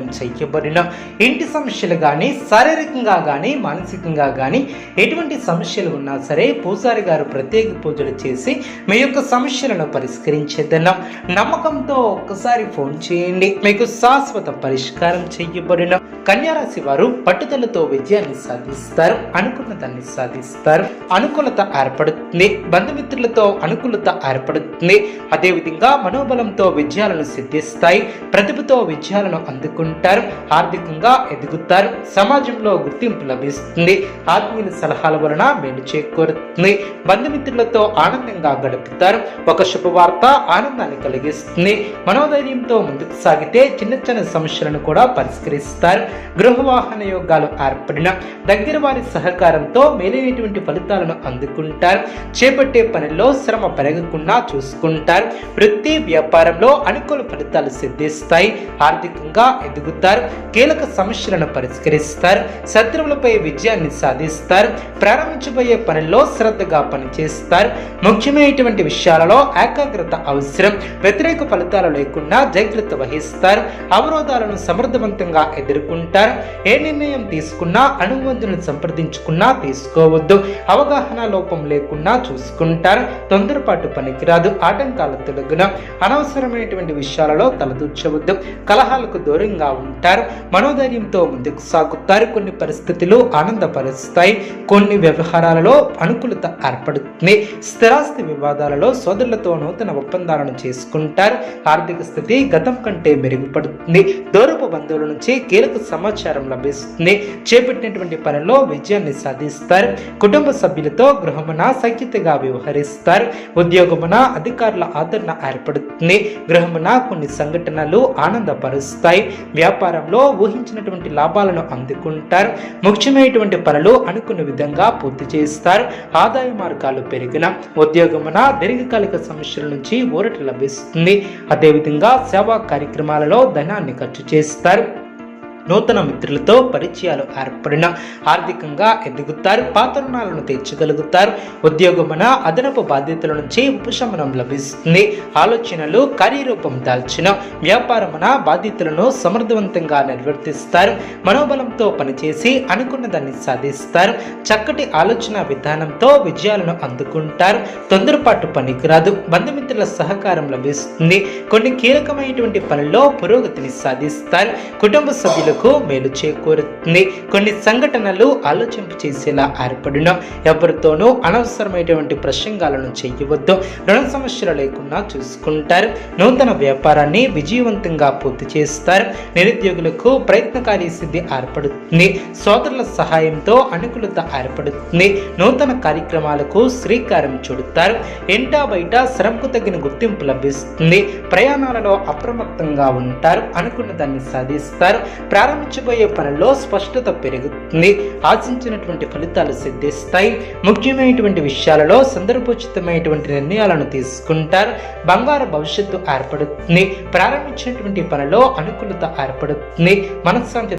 చేయబడిన ఇంటి సమస్యలు కానీ శారీరకంగా కానీ మానసికంగా కానీ ఎటువంటి సమస్యలు ఉన్నా సరే పూజారి గారు ప్రత్యేక పూజలు చేసి మీ యొక్క సమస్యలను పరిష్కరించేదన్నాం నమ్మకంతో ఒక్కసారి ఫోన్ చేయండి. మీకు శాశ్వత పరిష్కారం చేయబడిన కన్యారాశి వారు పట్టుదలతో విజయాన్ని సాధిస్తారు. అనుకున్న దాన్ని సాధిస్తారు. అనుకూలత ఏర్పడుతుంది. బంధుమిత్రులతో అనుకూలత ఏర్పడుతుంది. అదేవిధంగా మనోబలంతో విజయాలను సిద్ధిస్తాయి. ప్రతిభతో విజయాలను అందుకుంటారు ఆర్థికంగా ఎదుగుతారు సమాజంలో గుర్తింపు లభిస్తుంది. ఆత్మీయుల సలహాల వలన మేలు చేకూరుతుంది. బంధుమిత్రులతో ఆనందంగా గడుపుతారు. ఒక శుభవార్త ఆనందాన్ని కలిగిస్తుంది. మనోధైర్యంతో ముందుకు సాగితే చిన్న చిన్న సమస్యలను కూడా పరిష్కరిస్తారు. గృహవాహన యోగాలు ఏర్పడిన దగ్గర వారి సహకారంతో మేలైనటువంటి ఫలితాలను అందుకుంటారు. చేపట్టే పనిలో శ్రమ పెరగకుండా చూసుకుంటారు. వృత్తి వ్యాపారంలో అనుకూల ఫలితాలు సిద్ధిస్తాయి. ఆర్థికంగా ఎదుగుతారు కీలక సమస్యలను పరిష్కరిస్తారు శత్రువులపై విజయాన్ని సాధిస్తారు ప్రారంభించబోయే పనిలో శ్రద్ధగా పనిచేస్తారు. ముఖ్యమైనటువంటి విషయాలలో ఏకాగ్రత అవసరం వ్యతిరేక ఫలితాలు లేకుండా జాగ్రత్త వహిస్తారు అవరోధాలను సమర్థవంతంగా ఎదుర్కొంటారు. ఏ నిర్ణయం తీసుకున్నా అనుబంధులను సంప్రదించుకున్నా తీసుకోవద్దు అవగాహన లోపం లేకుండా చూసుకుంటారు తొందరపాటు పనికిరాదు ఆటంకాల తొలగిన అనవసరమైనటువంటి విషయాలలో తలదూర్చవద్దు కలహాలకు దూరంగా ఉంటారు. మనోధైర్యంతో ముందుకు సాగుతారు. కొన్ని పరిస్థితులు ఆనందపరుస్తాయి. కొన్ని వ్యవహారాలలో అనుకూలత ఏర్పడుతుంది. స్థిరాస్తి వివాదాలలో సోదరులతో నూతన ఒప్పందాలను చేసుకుంటారు. ఆర్థిక స్థితి గతం కంటే మెరుగుపడుతుంది. దూరపు బంధువుల నుంచి కీలక సమాచారం లభిస్తుంది. చేపట్టినటువంటి పనిలో విజయాన్ని సాధిస్తారు. కుటుంబ సభ్యులతో గృహమున సఖ్యతగా వ్యవహరిస్తారు. ఉద్యోగమున అధికారుల ఆదరణ ఏర్పడుతుంది. గృహమున కొన్ని సంఘటనలు ఆనందపరుస్తాయి. వ్యాపారంలో ఊహించినటువంటి లాభాలను అందుకుంటారు. ముఖ్యమైనటువంటి పనులు అనుకున్న విధంగా పూర్తి చేస్తారు. ఆదాయ మార్గాలు పెరిగిన ఉద్యోగమున దీర్ఘకాలిక సమస్యల నుంచి ఊరట లభిస్తుంది. అదేవిధంగా సేవా కార్యక్రమాలలో ధనాన్ని ఖర్చు చేస్తారు. నూతన మిత్రులతో పరిచయాలు ఏర్పడిన ఆర్థికంగా ఎదుగుతారు పాత రుణాలను తీర్చగలుగుతారు. ఉద్యోగమున అదనపు బాధ్యతల నుంచి ఉపశమనం లభిస్తుంది. ఆలోచనలు కార్యరూపం దాల్చిన వ్యాపారమున బాధ్యతలను సమర్థవంతంగా నిర్వర్తిస్తారు. మనోబలంతో పనిచేసి అనుకున్న దాన్ని సాధిస్తారు. చక్కటి ఆలోచన విధానంతో విజయాలను అందుకుంటారు. తొందరపాటు పనికిరాదు. బంధుమిత్రుల సహకారం లభిస్తుంది. కొన్ని కీలకమైనటువంటి పనుల్లో పురోగతిని సాధిస్తారు. కుటుంబ సభ్యులు సభ్యులకు మేలు చేకూరుతుంది. కొన్ని సంఘటనలు ఆలోచింపు చేసేలా ఏర్పడిన. ఎవరితోనూ అనవసరమైనటువంటి ప్రసంగాలను చేయవద్దు. రుణ సమస్యలు లేకుండా చూసుకుంటారు. నూతన వ్యాపారాన్ని విజయవంతంగా పూర్తి చేస్తారు. నిరుద్యోగులకు ప్రయత్నకారి సిద్ధి ఏర్పడుతుంది. సోదరుల సహాయంతో అనుకూలత ఏర్పడుతుంది. నూతన కార్యక్రమాలకు శ్రీకారం చుడతారు. ఎంటా బయట శ్రమకు తగిన గుర్తింపు లభిస్తుంది. ప్రయాణాలలో అప్రమత్తంగా ఉంటారు. అనుకున్న దాన్ని సాధిస్తారు. ప్రారంభించబోయే పనిలో స్పష్టత పెరుగుతుంది. ఆశించినటువంటి ఫలితాలు సిద్ధిస్తాయి. ముఖ్యమైనటువంటి విషయాలలో సందర్భోచితమైనటువంటి నిర్ణయాలను తీసుకుంటారు. బంగారు భవిష్యత్తు ఏర్పడుతుంది. ప్రారంభించినటువంటి పనిలో అనుకూలత ఏర్పడుతుంది. మనశ్శాంతి